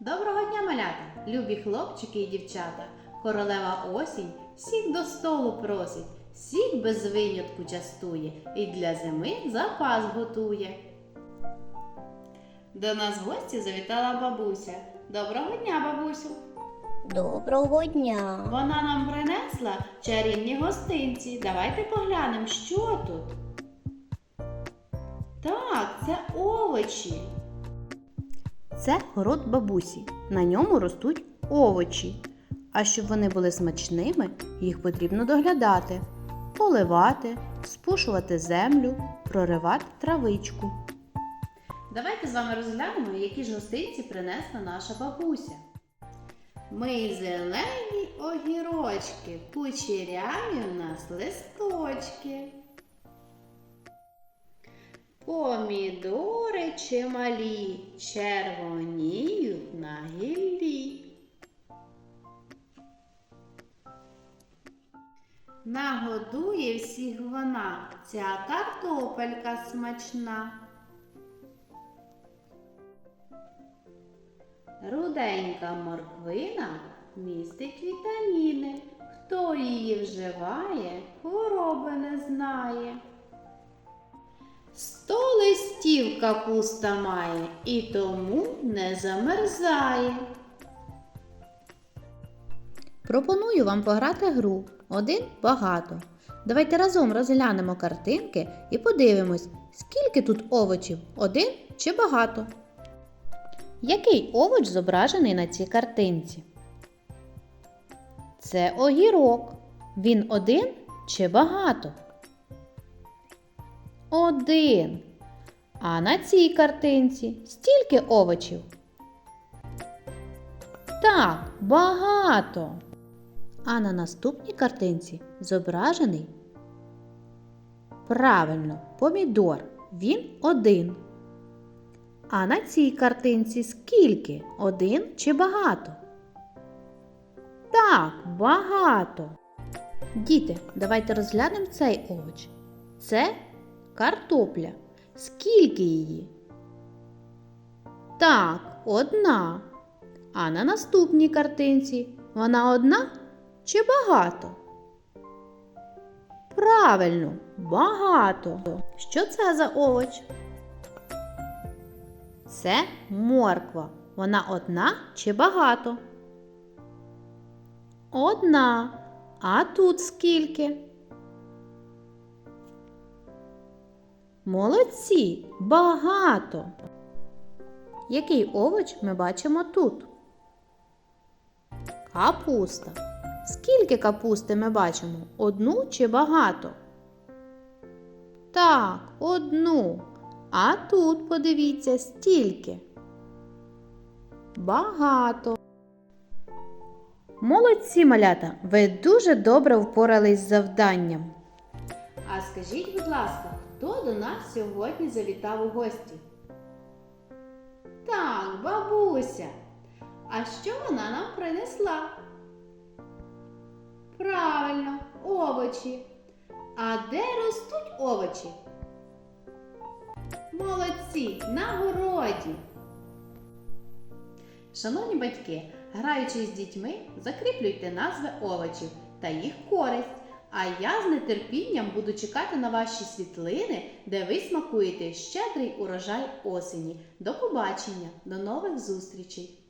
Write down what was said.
Доброго дня, малята, любі хлопчики і дівчата. Королева осінь всіх до столу просить, всіх без винятку частує і для зими запас готує. До нас в гості завітала бабуся. Доброго дня, бабусю! Доброго дня. Вона нам принесла чарівні гостинці. Давайте поглянемо, що тут. Так, це овочі. Це город бабусі. На ньому ростуть овочі. А щоб вони були смачними, їх потрібно доглядати, поливати, спушувати землю, проривати травичку. Давайте з вами розглянемо, які ж гостинці принесла наша бабуся. Ми зелені огірочки, кучеряві в нас листочки. Помідори чималі червоніють на гіллі. Нагодує всіх вона ця картопелька смачна. Руденька морквина містить вітаміни. Хто її вживає, хвороби не знає. Сто листів капуста має і тому не замерзає. Пропоную вам пограти гру один багато. Давайте разом розглянемо картинки і подивимось, скільки тут овочів один чи багато. Який овоч зображений на цій картинці? Це огірок. Він один чи багато? Один. А на цій картинці стільки овочів? Так, багато. А на наступній картинці зображений правильно помідор. Він один. А на цій картинці скільки? Один чи багато? Так, багато. Діти, давайте розглянемо цей овоч. Це картопля. Скільки її? Так, одна. А на наступній картинці вона одна чи багато? Правильно, багато. Що це за овоч? Це морква. Вона одна чи багато? Одна. А тут скільки? Молодці, багато. Який овоч ми бачимо тут? Капуста. Скільки капусти ми бачимо? Одну чи багато? Так, одну. А тут подивіться стільки. Багато. Молодці малята, ви дуже добре впорались з завданням. А скажіть, будь ласка, хто до нас сьогодні завітав у гості? Так, бабуся. А що вона нам принесла? Правильно, овочі. А де ростуть овочі? Молодці, на городі. Шановні батьки, граючи з дітьми, закріплюйте назви овочів та їх користь. А я з нетерпінням буду чекати на ваші світлини, де ви смакуєте щедрий урожай осені. До побачення, до нових зустрічей!